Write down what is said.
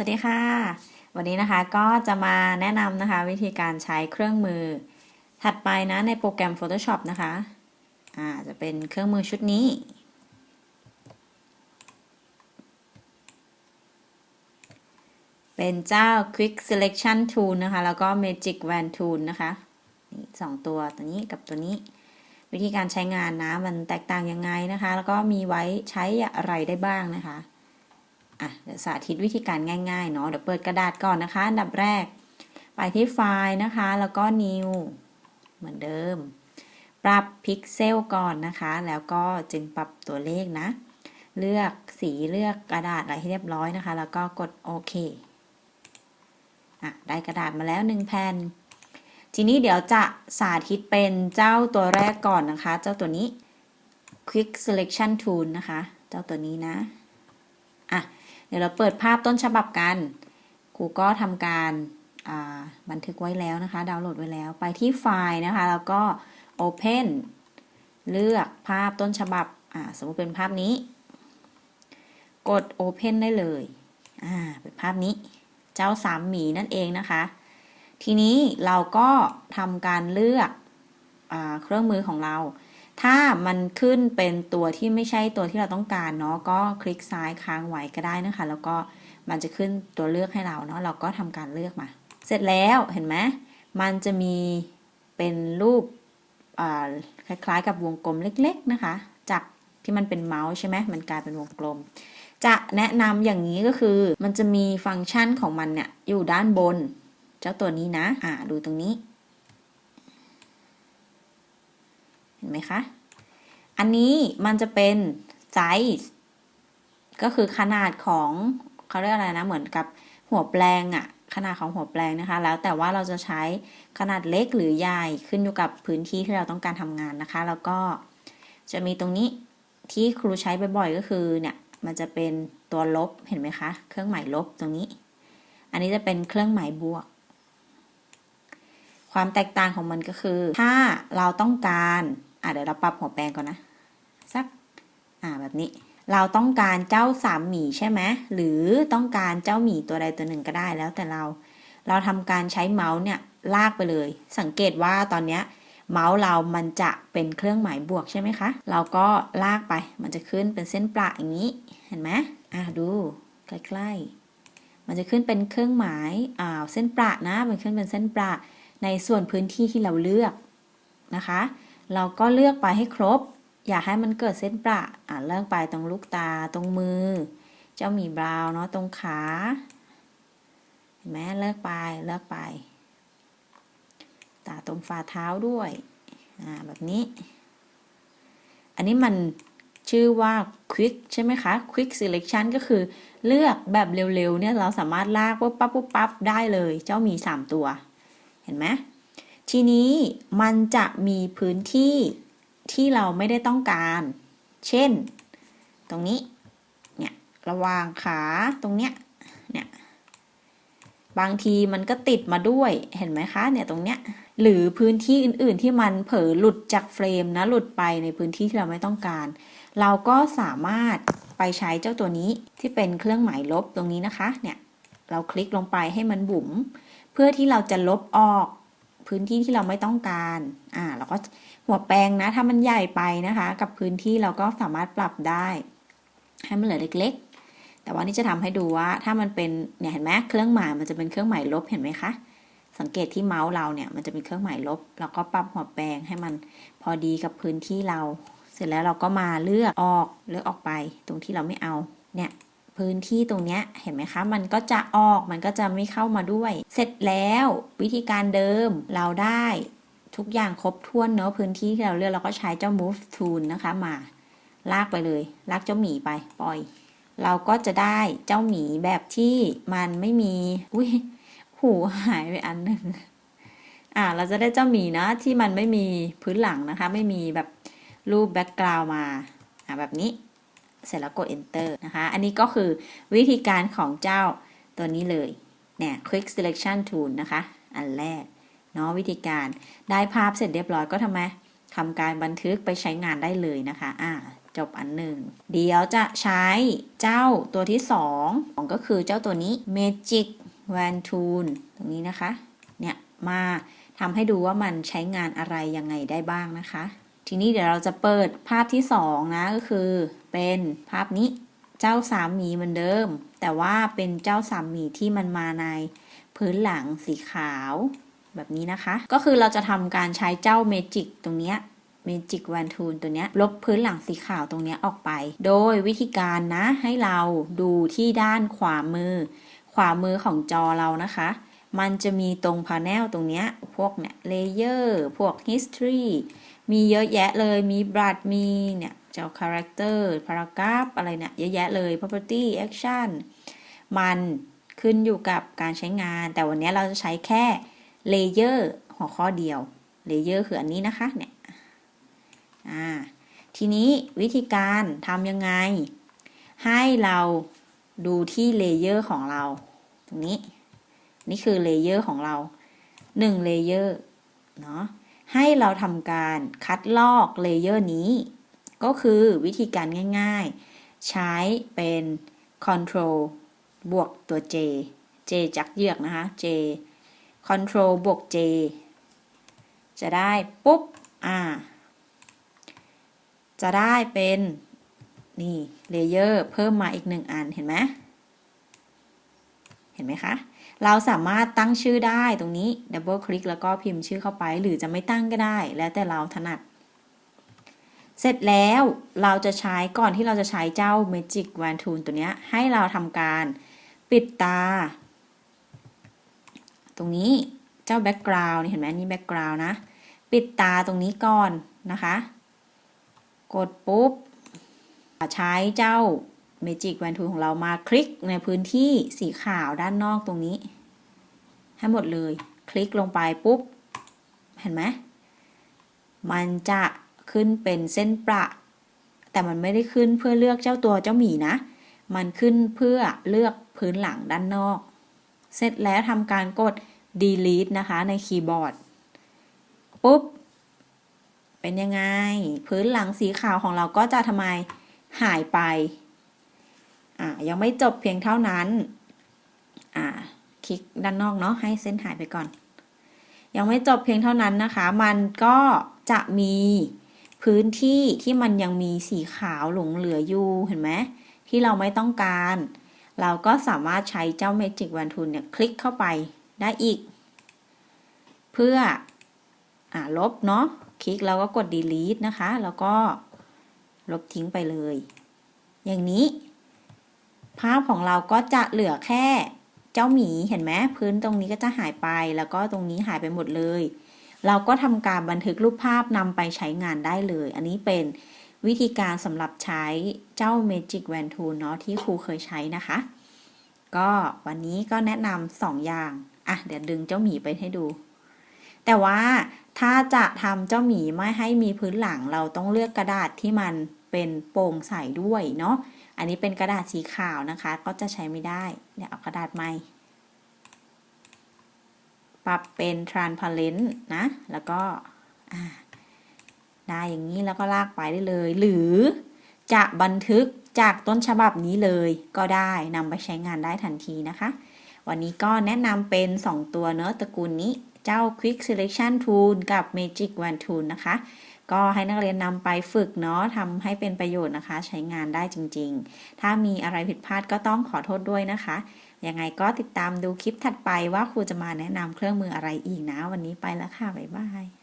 สวัสดีค่ะ วันนี้นะคะก็จะมาแนะนำนะคะ วิธีการใช้เครื่องมือ ถัดไปนะในโปรแกรม Photoshop นะคะอ่าจะเป็นเครื่องมือชุดนี้ เป็นเจ้า Quick Selection Tool นะคะ แล้วก็ Magic Wand Tool นะคะนี่สองตัวตัวนี้กับตัวนี้ วิธีการใช้งานนะ มันแตกต่างยังไงนะคะ แล้วก็มีไว้ใช้อะไรได้บ้างนะคะ อะเดี๋ยวสาธิตวิธีการง่ายๆเนาะเดี๋ยวเปิดกระดาษก่อนนะคะอันดับแรก ไปที่ไฟล์นะคะ แล้วก็ new เหมือนเดิม ปรับพิกเซลก่อนนะคะ แล้วก็จึงปรับตัวเลขนะ เลือกสีเลือกกระดาษอะไรให้เรียบร้อยนะคะ แล้วก็กดโอเคอะได้กระดาษมาแล้วหนึ่งแผ่นทีนี้เดี๋ยวจะสาธิตเป็นเจ้าตัวแรกก่อนนะคะ เจ้าตัวนี้ Quick Selection Tool นะคะ เจ้าตัวนี้นะ อะ เดี๋ยวเราเปิดภาพต้นฉบับกันครูก็ทำการบันทึกไว้แล้วนะคะ ดาวน์โหลดไว้แล้ว ไปที่ไฟล์นะคะ แล้วก็ Open เลือกภาพต้นฉบับสมมติเป็นภาพนี้ กด Open ได้เลยเป็นภาพนี้ เจ้าสามหมีนั่นเองนะคะ ทีนี้เราก็ทำการเลือกอเครื่องมือของเรา ถ้ามันขึ้นเป็นตัวที่ไม่ใช่ตัวที่เราต้องการเนาะก็คลิกซ้ายค้างไว้ก็ได้นะคะ แล้วก็มันจะขึ้นตัวเลือกให้เราเนาะเราก็ทำการเลือกมา เสร็จแล้วเห็นไหมมันจะมีเป็นรูปคล้ายๆ กับวงกลมเล็ก ๆ นะคะ จากที่มันเป็นเมาส์ใช่ไหมมันกลายเป็นวงกลม จะแนะนำอย่างนี้ก็คือ มันจะมีฟังก์ชันของมันเนี่ยอยู่ด้านบน เจ้าตัวนี้นะอ่าดูตรงนี้ เห็ นไหมคะ อันนี้มันจะเป็นไซส์ก็คือขนาดของเขาเรียกอะไรนะ เหมือนกับหัวแปลงอะขนาดของหัวแปลงนะคะ แล้วแต่ว่าเราจะใช้ขนาดเล็กหรือใหญ่ขึ้นอยู่กับพื้นที่ที่เราต้องการทำงานนะคะ แล้วก็จะมีตรงนี้ที่ครูใช้บ่อยๆก็คือเนี่ยมันจะเป็นตัวลบเห็นไหมคะ เครื่องหมายลบตรงนี้ อันนี้จะเป็นเครื่องหมายบวก ความแตกต่างของมันก็คือ ถ้าเราต้องการ อะเดี๋ยวเราปรับหัวแปลงก่อนนะ สัก อ่าแบบนี้ เราต้องการเจ้าสามหมีใช่ไหมหรือต้องการเจ้าหมีตัวใดตัวหนึ่งก็ได้แล้วแต่เรา เราทำการใช้เมาส์เนี่ยลากไปเลย สังเกตว่าตอนเนี้ยเมาส์เรามันจะเป็นเครื่องหมายบวกใช่ไหมคะ เราก็ลากไป มันจะขึ้นเป็นเส้นประอย่างนี้ เห็นไหมอ่าดูใกล้ๆ มันจะขึ้นเป็นเครื่องหมายอ่าเส้นประนะ มันขึ้นเป็นเส้นประในส่วนพื้นที่ที่เราเลือกนะคะ เราก็เลือกไปให้ครบ อย่าให้มันเกิดเส้นประอ่าเลือกไปตรงลูกตาตรงมือ เจ้าหมีบราวน์เนาะตรงขาเห็นไหมเลือกไปเลือกไป ตาตรงฝ่าเท้าด้วยอ่าแบบนี้ อันนี้มันชื่อว่า quick ใช่ไหมคะ quick selection ก็คือเลือกแบบเร็วๆเนี่ยเราสามารถลากปุ๊บปั๊บปุ๊บปั๊บได้เลย เจ้ามี 3 ตัว เห็นไหม ทีนี้มันจะมีพื้นที่ที่เราไม่ได้ต้องการ เช่น ตรงนี้ เนี่ย ระหว่างขาตรงเนี้ย เนี่ย บางทีมันก็ติดมาด้วย เห็นไหมคะ เนี่ยตรงเนี้ย หรือพื้นที่อื่น ๆ ที่มันเผลอหลุดจากเฟรมนะ หลุดไปในพื้นที่ที่เราไม่ต้องการ เราก็สามารถไปใช้เจ้าตัวนี้ที่เป็นเครื่องหมายลบตรงนี้นะคะ เนี่ย เราคลิกลงไปให้มันบุ๋ม เพื่อที่เราจะลบออก พื้นที่ที่เราไม่ต้องการ อ่าเราก็หัวแปรงนะ ถ้ามันใหญ่ไปนะคะ กับพื้นที่เราก็สามารถปรับได้ให้มันเหลือเล็กๆ แต่ว่านี่จะทำให้ดูว่าถ้ามันเป็นเนี่ยเห็นไหมเครื่องหมายมันจะเป็นเครื่องหมายลบเห็นไหมคะ สังเกตที่เมาส์เราเนี่ยมันจะมีเครื่องหมายลบ เราก็ปรับหัวแปรงให้มันพอดีกับพื้นที่เรา เสร็จแล้วเราก็มาเลือกออกเลือกออกไป ตรงที่เราไม่เอาเนี่ย พื้นที่ตรงเนี้ยเห็นไหมคะ มันก็จะออกมันก็จะไม่เข้ามาด้วย เสร็จแล้ววิธีการเดิมเราได้ทุกอย่างครบถ้วนเนอะพื้นที่ที่เราเลือกเราก็ใช้เจ้า move tool นะคะมา ลากไปเลย ลากเจ้าหมีไปปล่อย เราก็จะได้เจ้าหมีแบบที่มันไม่มีอุ้ยหูหายไปอันหนึ่งอ่าเราจะได้เจ้าหมีนะที่มันไม่มีพื้นหลังนะคะ ไม่มีแบบรูปแบ็กกราวมาอ่าแบบนี้ เสร็จแล้วกด enter นะคะ อันนี้ก็คือวิธีการของเจ้าตัวนี้เลยเนี่ย quick selection tool นะคะ อันแรกเนาะวิธีการได้ภาพเสร็จเรียบร้อยก็ทำไมทำการบันทึกไปใช้งานได้เลยนะคะอ่าจบอันหนึ่ง เดี๋ยวจะใช้เจ้าตัวที่สองก็คือเจ้าตัวนี้ Magic Wand Tool ตรงนี้นะคะ เนี่ย มาทำให้ดูว่ามันใช้งานอะไรยังไงได้บ้างนะคะ ทีนี้เดี๋ยวเราจะเปิดภาพที่สองนะก็คือ เป็นภาพนี้เจ้าสามหมีเหมือนเดิม แต่ว่าเป็นเจ้าสามหมีที่มันมาในพื้นหลังสีขาวแบบนี้นะคะ ก็คือเราจะทำการใช้เจ้าเมจิกตรงเนี้ยเมจิกแวนทูนตัวนี้ลบพื้นหลังสีขาวตรงนี้ออกไป โดยวิธีการนะให้เราดูที่ด้านขวามือ ขวามือของจอเรานะคะ มันจะมีตรงพาแนลตรงนี้พวกเนี่ยเลเยอร์พวก history มีเยอะแยะเลย มีบรัดมีเนี่ยเจ้า character paragraph อะไรเนี่ยเยอะแยะเลย property action มันขึ้นอยู่กับการใช้งาน แต่วันนี้เราจะใช้แค่เลเยอร์หัวข้อเดียวเลเยอร์คืออันนี้นะคะเนี่ยอ่าทีนี้วิธีการทำยังไง ให้เราดูที่เลเยอร์ของเรา ตรงนี้ นี่คือเลเยอร์ของเรา1เลเยอร์เนาะ ให้เราทำการคัดลอกเลเยอร์นี้ ก็คือวิธีการง่ายๆ ใช้เป็น control บวกตัว j j จักเยือกนะคะ j control บวก j จะได้ปุ๊บ อ่า จะได้เป็น นี่เลเยอร์เพิ่มมาอีกหนึ่งอันเห็นไหมเห็นไหมคะ เราสามารถตั้งชื่อได้ตรงนี้ดับเบิลคลิกแล้วก็พิมพ์ชื่อเข้าไป หรือจะไม่ตั้งก็ได้ แล้วแต่เราถนัด เสร็จแล้วเราจะใช้ก่อนที่เราจะใช้เจ้า Magic Wand Tool ตัวนี้ให้เราทำการปิดตา ตรงนี้เจ้า background นี่เห็นไหมนี่ background นะ ปิดตาตรงนี้ก่อนนะคะ กดปุ๊บใช้เจ้า Magic Wand Tool ของเรามาคลิกในพื้นที่สีขาวด้านนอกตรงนี้ ให้หมดเลย คลิกลงไปปุ๊บ เห็นไหม มันจะขึ้นเป็นเส้นประ แต่มันไม่ได้ขึ้นเพื่อเลือกเจ้าตัวเจ้าหมีนะ มันขึ้นเพื่อเลือกพื้นหลังด้านนอก เสร็จแล้วทำการกด delete นะคะในคีย์บอร์ด ปุ๊บ เป็นยังไง พื้นหลังสีขาวของเราก็จะทำไมหายไป อ่ายังไม่จบเพียงเท่านั้น อ่า คลิกด้านนอกเนาะให้เส้นหายไปก่อน ยังไม่จบเพียงเท่านั้นนะคะ มันก็จะมีพื้นที่ที่มันยังมีสีขาวหลงเหลืออยู่เห็นไหมที่เราไม่ต้องการ เราก็สามารถใช้เจ้า Magic Wand Tool เนี่ยคลิกเข้าไปได้อีก เพื่ออ่ลบเนาะคลิกแล้วก็กด delete นะคะ แล้วก็ลบทิ้งไปเลย อย่างนี้ ภาพของเราก็จะเหลือแค่เจ้าหมีเห็นไหมพื้นตรงนี้ก็จะหายไปแล้วก็ตรงนี้หายไปหมดเลย เราก็ทำการบันทึกรูปภาพนำไปใช้งานได้เลย อันนี้เป็นวิธีการสำหรับใช้เจ้า Magic w a n Tool เนาะที่ครูเคยใช้นะคะ ก็วันนี้ก็แนะนำสองอย่างอะเดี๋ยวดึงเจ้าหมีไปให้ดู แต่ว่าถ้าจะทำเจ้าหมีไม่ให้มีพื้นหลังเราต้องเลือกกระดาษที่มันเป็นโปร่งใสด้วยเนาะ อันนี้เป็นกระดาษสีขาวนะคะ ก็จะใช้ไม่ได้ เดี๋ยวเอากระดาษใหม่ปรับเป็น transparent นะ แล้วก็ได้อย่างนี้แล้วก็ลากไปได้เลย หรือจะบันทึกจากต้นฉบับนี้เลยก็ได้นำไปใช้งานได้ทันทีนะคะ วันนี้ก็แนะนำเป็น 2 ตัวเนอะตระกูลนี้ เจ้า Quick Selection Tool กับ Magic Wand Tool นะคะ ก็ให้นักเรียนนำไปฝึกเนาะทำให้เป็นประโยชน์นะคะ ใช้งานได้จริง ๆ ถ้ามีอะไรผิดพลาดก็ต้องขอโทษด้วยนะคะ ยังไงก็ติดตามดูคลิปถัดไปว่าครูจะมาแนะนำเครื่องมืออะไรอีกนะ วันนี้ไปแล้วค่ะ บ๊ายบาย